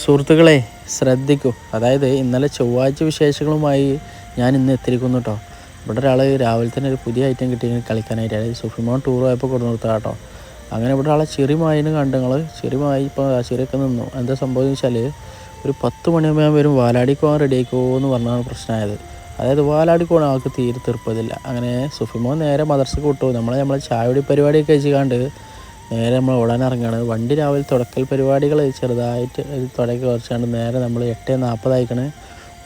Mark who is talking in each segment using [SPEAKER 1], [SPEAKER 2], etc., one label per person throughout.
[SPEAKER 1] സുഹൃത്തുക്കളെ ശ്രദ്ധിക്കൂ. അതായത് ഇന്നലെ ചൊവ്വാഴ്ച വിശേഷങ്ങളുമായി ഞാൻ ഇന്ന് എത്തിയിരിക്കുന്നു കേട്ടോ ഇവിടെ ഒരാൾ രാവിലെ തന്നെ ഒരു പുതിയ ഐറ്റം കിട്ടി കളിക്കാനായിട്ട്. അതായത് സുഫിമോൻ ടൂർ പോയപ്പോൾ കൊടുത്തു നിർത്താം കേട്ടോ അങ്ങനെ ഇവിടെ ആളെ ചെറിമായിന് കണ്ട് നിങ്ങൾ ചെറിമായി ഇപ്പോൾ ചെറിയൊക്കെ നിന്നു. എന്താ സംഭവം വെച്ചാൽ ഒരു പത്ത് മണിയാകുമ്പോൾ ഞാൻ വരും വാലാടിക്കോൻ പോകാൻ റെഡി ആയിക്കോ എന്ന് പറഞ്ഞാണ് പ്രശ്നമായത്. അതായത് വാലാടിക്കോൺ ആൾക്ക് തീരെ തീർപ്പതില്ല. അങ്ങനെ സുഫിമോൻ നേരെ മദർസക്ക് വിട്ടു. നമ്മൾ നമ്മളെ ചായയുടെ പരിപാടിയൊക്കെ വെച്ചുകാണ്ട് നേരെ നമ്മൾ ഓടാൻ ഇറങ്ങുകയാണ്. വണ്ടി രാവിലെ തുടക്കൽ പരിപാടികൾ ചെറുതായിട്ട് തുടക്കി കുറച്ചാണ്ട് നേരെ നമ്മൾ എട്ട് നാൽപ്പതായിക്കണ്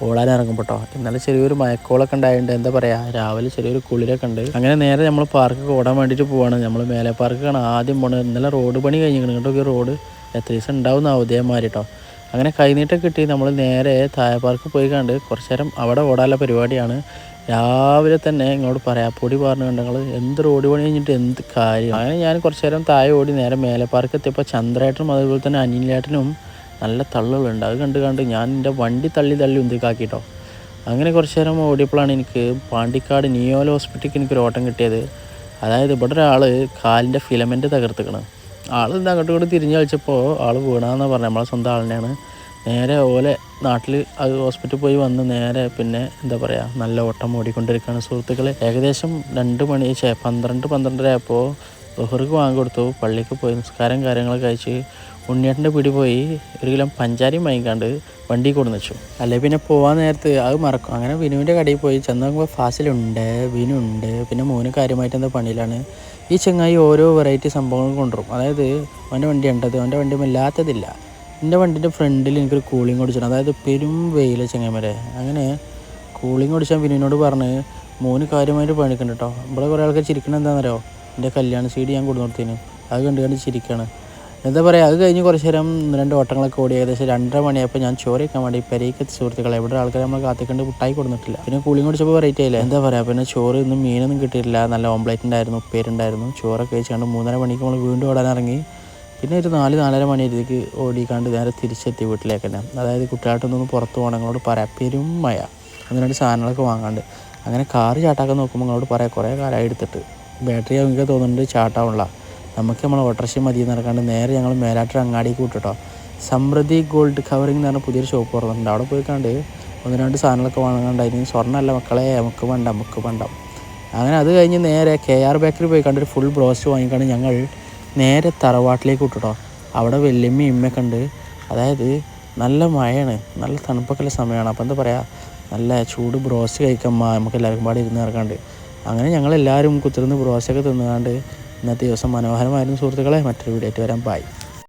[SPEAKER 1] ഓടാൻ ഇറങ്ങുമ്പോട്ടോ ഇന്നലെ ചെറിയൊരു മയക്കോളൊക്കെ ഉണ്ടായതുകൊണ്ട് എന്താ പറയുക രാവിലെ ചെറിയൊരു കുളിരൊക്കെ ഉണ്ട്. അങ്ങനെ നേരെ നമ്മൾ പാർക്കൊക്കെ ഓടാൻ വേണ്ടിയിട്ട് പോവാണ്. നമ്മൾ മേലെ പാർക്കാണ് ആദ്യം പോണത്. ഇന്നലെ റോഡ് പണി കഴിഞ്ഞിരിക്കണം ഈ റോഡ് എത്ര ദിവസം ഉണ്ടാവും ഉദയമാരി കേട്ടോ അങ്ങനെ കൈനീട്ടം കിട്ടി. നമ്മൾ നേരെ താഴെ പാർക്ക് പോയി കണ്ട് കുറച്ച് നേരം അവിടെ ഓടാനുള്ള പരിപാടിയാണ്. രാവിലെ തന്നെ ഇങ്ങോട്ട് പറയാപ്പൊടി പറഞ്ഞു കണ്ടങ്ങൾ എന്ത് റോഡ് പണി കഴിഞ്ഞിട്ട് എന്ത് കാര്യം. അങ്ങനെ ഞാൻ കുറച്ച് നേരം താഴെ ഓടി നേരെ മേലെ പാർക്ക് എത്തിയപ്പോൾ ചന്ദ്രേട്ടനും അതുപോലെ തന്നെ അനിലേട്ടനും നല്ല തള്ളുകളുണ്ട്. അത് കണ്ട് കണ്ട് ഞാൻ എന്റെ വണ്ടി തള്ളി തള്ളി ഉന്തിക്കാക്കിട്ടോ. അങ്ങനെ കുറച്ച് നേരം ഓടിയപ്പോഴാണ് എനിക്ക് പാണ്ടിക്കാട് നിയോല ഹോസ്പിറ്റലിൽ എനിക്ക് ഒരു ഓട്ടം കിട്ടിയത്. അതായത് ഇവിടെ ഒരാൾ കാലിന്റെ ഫിലമെന്റ് തകർത്തിക്കണം. ആൾ അങ്ങോട്ടും ഇങ്ങോട്ട് തിരിഞ്ഞ് കളിച്ചപ്പോൾ ആൾ വീണാന്നാണ് പറഞ്ഞത് നമ്മളെ സ്വന്തം ആളിനെയാണ്. നേരെ ഓലെ നാട്ടിൽ അത് ഹോസ്പിറ്റൽ പോയി വന്ന് നേരെ പിന്നെ എന്താ പറയുക നല്ല ഓട്ടം ഓടിക്കൊണ്ടിരിക്കുകയാണ് സുഹൃത്തുക്കളെ. ഏകദേശം രണ്ട് മണി ചേ പന്ത്രണ്ട് പന്ത്രണ്ടര ആയപ്പോൾ ബഹുർക്ക് വാങ്ങി കൊടുത്തു. പള്ളിക്ക് പോയി നിസ്കാരം കാര്യങ്ങളൊക്കെ കഴിച്ച് ഉണ്ണിയേട്ടന്റെ പിടി പോയി ഒരു കിലോ പഞ്ചാരിയും വാങ്ങിക്കാണ്ട് വണ്ടി കൊടുന്ന് വെച്ചു. അല്ലെ പിന്നെ പോകാൻ നേരത്ത് അത് മറക്കും. അങ്ങനെ വിനുവിന്റെ കടയിൽ പോയി ചെന്ന് നോക്കുമ്പോൾ ഫാസിലുണ്ട് വിനുണ്ട് പിന്നെ മോന് കാര്യമായിട്ട് എന്താ പണിയിലാണ്. ഈ ചെങ്ങായി ഓരോ വെറൈറ്റി സംഭവങ്ങൾ കൊണ്ടുവരും. അതായത് അവന്റെ വണ്ടി ഉണ്ടത് അവന്റെ വണ്ടി ഇല്ലാത്തതില്ല. എന്റെ വണ്ടിന്റെ ഫ്രണ്ടിൽ എനിക്കൊരു കൂളിംഗ് ഓടിച്ചു അതായത് പെരും വെയിൽ ചങ്ങായിമാരെ. അങ്ങനെ കൂളിംഗ് ഓടിച്ചാൽ വിനുവിനോട് പറഞ്ഞ് മൂന്ന് കാര്യമായിട്ട് പണിക്കുന്നുണ്ട് കേട്ടോ ഇവിടെ കുറേ ആൾക്കാർ ചിരിക്കണത് എന്താണെന്നറിയോ എന്റെ കല്യാണ സീഡ് ഞാൻ കൊടുത്തു കൊടുത്തേനും. അത് കണ്ട് കണ്ട് ചിരിക്കുകയാണ് എന്താ പറയുക അത് കഴിഞ്ഞ് കുറച്ച് നേരം രണ്ട് ഓട്ടങ്ങളൊക്കെ ഓടി ഏകദേശം രണ്ടര മണിയപ്പോൾ ഞാൻ ചോറ് വയ്ക്കാൻ വേണ്ടി പെരേക്ക് സുഹൃത്തുക്കളെ ഇവിടെ ആൾക്കാരെ നമ്മൾ കാത്തിക്കൊണ്ട് മുട്ടായി കൊടുത്തിട്ടില്ല പിന്നെ കൂളിംഗ് കുടിച്ചപ്പോൾ വെറൈറ്റി ആയില്ല? എന്താ പറയുക പിന്നെ ചോറ് ഇന്നും മീനൊന്നും കിട്ടിയിട്ടില്ല. നല്ല ഓംപ്ലേറ്റ് ഉണ്ടായിരുന്നു ഉപ്പേരുണ്ടായിരുന്നു ചോറൊക്കെ കഴിച്ചുകൊണ്ട് മൂന്നര മണിക്ക് നമ്മൾ വീണ്ടും ഓടാൻ ഇറങ്ങി. പിന്നെ ഒരു നാല് നാലര മണിയിലേക്ക് ഓടിക്കാണ്ട് നേരെ തിരിച്ചെത്തി വീട്ടിലേക്ക് തന്നെ അതായത് കുട്ടികളായിട്ടൊന്നും പുറത്ത് പോകണം നിങ്ങളോട് പറയാം. പെരും മഴ. സാധനങ്ങളൊക്കെ വാങ്ങാണ്ട് അങ്ങനെ കാറ് ചാട്ടാക്കാൻ നോക്കുമ്പോൾ നിങ്ങളോട് പറയാം. കുറേ കാലമായി എടുത്തിട്ട്. ബാറ്ററി എനിക്ക് തോന്നുന്നുണ്ട് ചാട്ടാവുള്ള നമുക്ക് നമ്മൾ ഓട്ടോറിക്ഷ മതി നടക്കാണ്ട് നേരെ ഞങ്ങൾ മേലാട്ടൊരു അങ്ങാടിക്ക് വിട്ടിട്ടോ. സമൃദ്ധി ഗോൾഡ് കവറിംഗ് എന്ന് പറഞ്ഞ പുതിയൊരു ഷോപ്പ് തുറന്നിട്ടുണ്ട്. അവിടെ പോയി ഒന്ന് രണ്ട് സാധനങ്ങളൊക്കെ വാങ്ങാണ്ടായിരുന്നു സ്വർണമല്ല മക്കളെ നമുക്ക് വേണ്ട നമുക്ക് വേണ്ട. അങ്ങനെ അത് കഴിഞ്ഞ് നേരെ കെ ആർ ബേക്കറി പോയി ഒരു ഫുൾ ബ്രോസ്റ്റ് വാങ്ങിക്കാണ്ട് ഞങ്ങൾ നേരെ തറവാട്ടിലേക്ക് വിട്ടുട്ടോ അവിടെ വല്യമ്മ ഇമ്മയൊക്കെ ഉണ്ട്. അതായത് നല്ല മഴയാണ്. നല്ല തണുപ്പൊക്കെയുള്ള സമയമാണ്. അപ്പോൾ എന്താ പറയുക നല്ല ചൂട് ബ്രോസ് കഴിക്കാൻ നമുക്ക് എല്ലാവർക്കും പാടെ ഇരുന്ന് ഇറക്കാണ്ട് അങ്ങനെ ഞങ്ങളെല്ലാവരും കുത്തിരുന്ന് ബ്രോസൊക്കെ തിന്നുകാണ്ട് ഇന്നത്തെ ദിവസം മനോഹരമായിരുന്നു സുഹൃത്തുക്കളെ. മറ്റൊരു വീഡിയോ ആയിട്ട് വരാൻ ബൈ